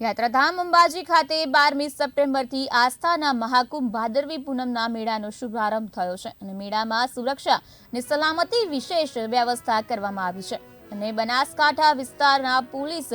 યાત્રાધામ અંબાજી ખાતે બારમી સપ્ટેમ્બરથી આસ્થાના મહાકુંભ ભાદરવી પૂનમના મેળાનો શુભારંભ થયો છે અને મેળામાં સુરક્ષા અને સલામતી વિશેષ વ્યવસ્થા કરવામાં આવી છે. અને બનાસકાંઠા વિસ્તારના પોલીસ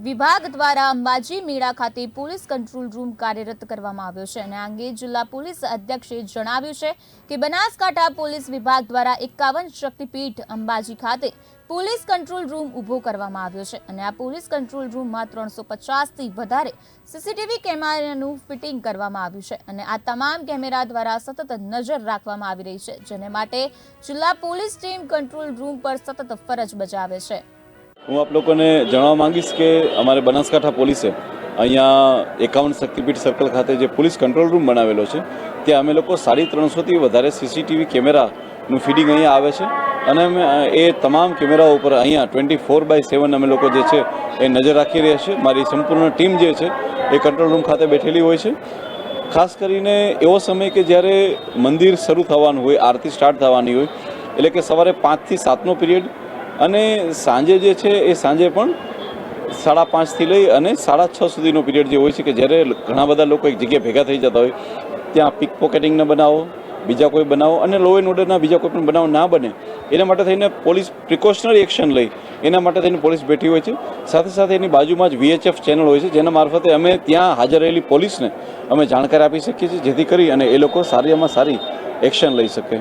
વિભાગ દ્વારા અંબાજી મેળા ખાતે પોલીસ કંટ્રોલ રૂમ કાર્યરત કરવામાં આવ્યો છે અને અંગે જિલ્લા પોલીસ અધ્યક્ષે જણાવ્યું છે કે બનાસકાંઠા પોલીસ વિભાગ દ્વારા એકાવન શક્તિપીઠ અંબાજી ખાતે પોલીસ કંટ્રોલ રૂમ ઊભો કરવામાં આવ્યો છે અને આ પોલીસ કંટ્રોલ રૂમમાં ત્રણસો પચાસથી વધારે સીસીટીવી કેમેરાનું ફિટિંગ કરવામાં આવ્યું છે અને આ તમામ કેમેરા દ્વારા સતત નજર રાખવામાં આવી રહી છે જેને માટે જિલ્લા પોલીસ ટીમ કંટ્રોલ રૂમ પર સતત ફરજ બજાવે છે. હું આપ લોકોને જણાવવા માંગીશ કે અમારે બનાસકાંઠા પોલીસે અહીંયા એકાવન શક્તિપીઠ સર્કલ ખાતે જે પોલીસ કંટ્રોલ રૂમ બનાવેલો છે, ત્યાં અમે લોકો સાડી ત્રણસોથી વધારે સીસીટીવી કેમેરાનું ફીડિંગ અહીંયા આવે છે. અને અમે, એ તમામ કેમેરાઓ ઉપર અહીંયા ટ્વેન્ટી ફોર બાય સેવન અમે લોકો જે છે, એ નજર રાખી રહ્યા છીએ. મારી સંપૂર્ણ ટીમ જે છે, એ કંટ્રોલ રૂમ ખાતે બેઠેલી હોય છે. ખાસ કરીને એવો સમય કે જ્યારે મંદિર શરૂ થવાનું હોય, આરતી સ્ટાર્ટ થવાની હોય, એટલે કે સવારે પાંચથી સાતનો પિરિયડ અને સાંજે જે છે એ સાંજે પણ સાડા પાંચથી લઈ અને સાડા છ સુધીનો પિરિયડ જે હોય છે કે જ્યારે ઘણા બધા લોકો એક જગ્યાએ ભેગા થઈ જતા હોય, ત્યાં પિક પોકેટિંગના બનાવો, બીજા કોઈ બનાવો અને લો એન્ડ ઓર્ડરના બીજા કોઈ પણ બનાવ ના બને, એના માટે થઈને પોલીસ પ્રિકોશનરી એક્શન લઈ, એના માટે થઈને પોલીસ બેઠી હોય છે. સાથે સાથે એની બાજુમાં જ વીએચએફ ચેનલ હોય છે, જેના મારફતે અમે ત્યાં હાજર રહેલી પોલીસને અમે જાણકારી આપી શકીએ છીએ, જેથી કરી અને એ લોકો સારીમાં સારી એક્શન લઈ શકે.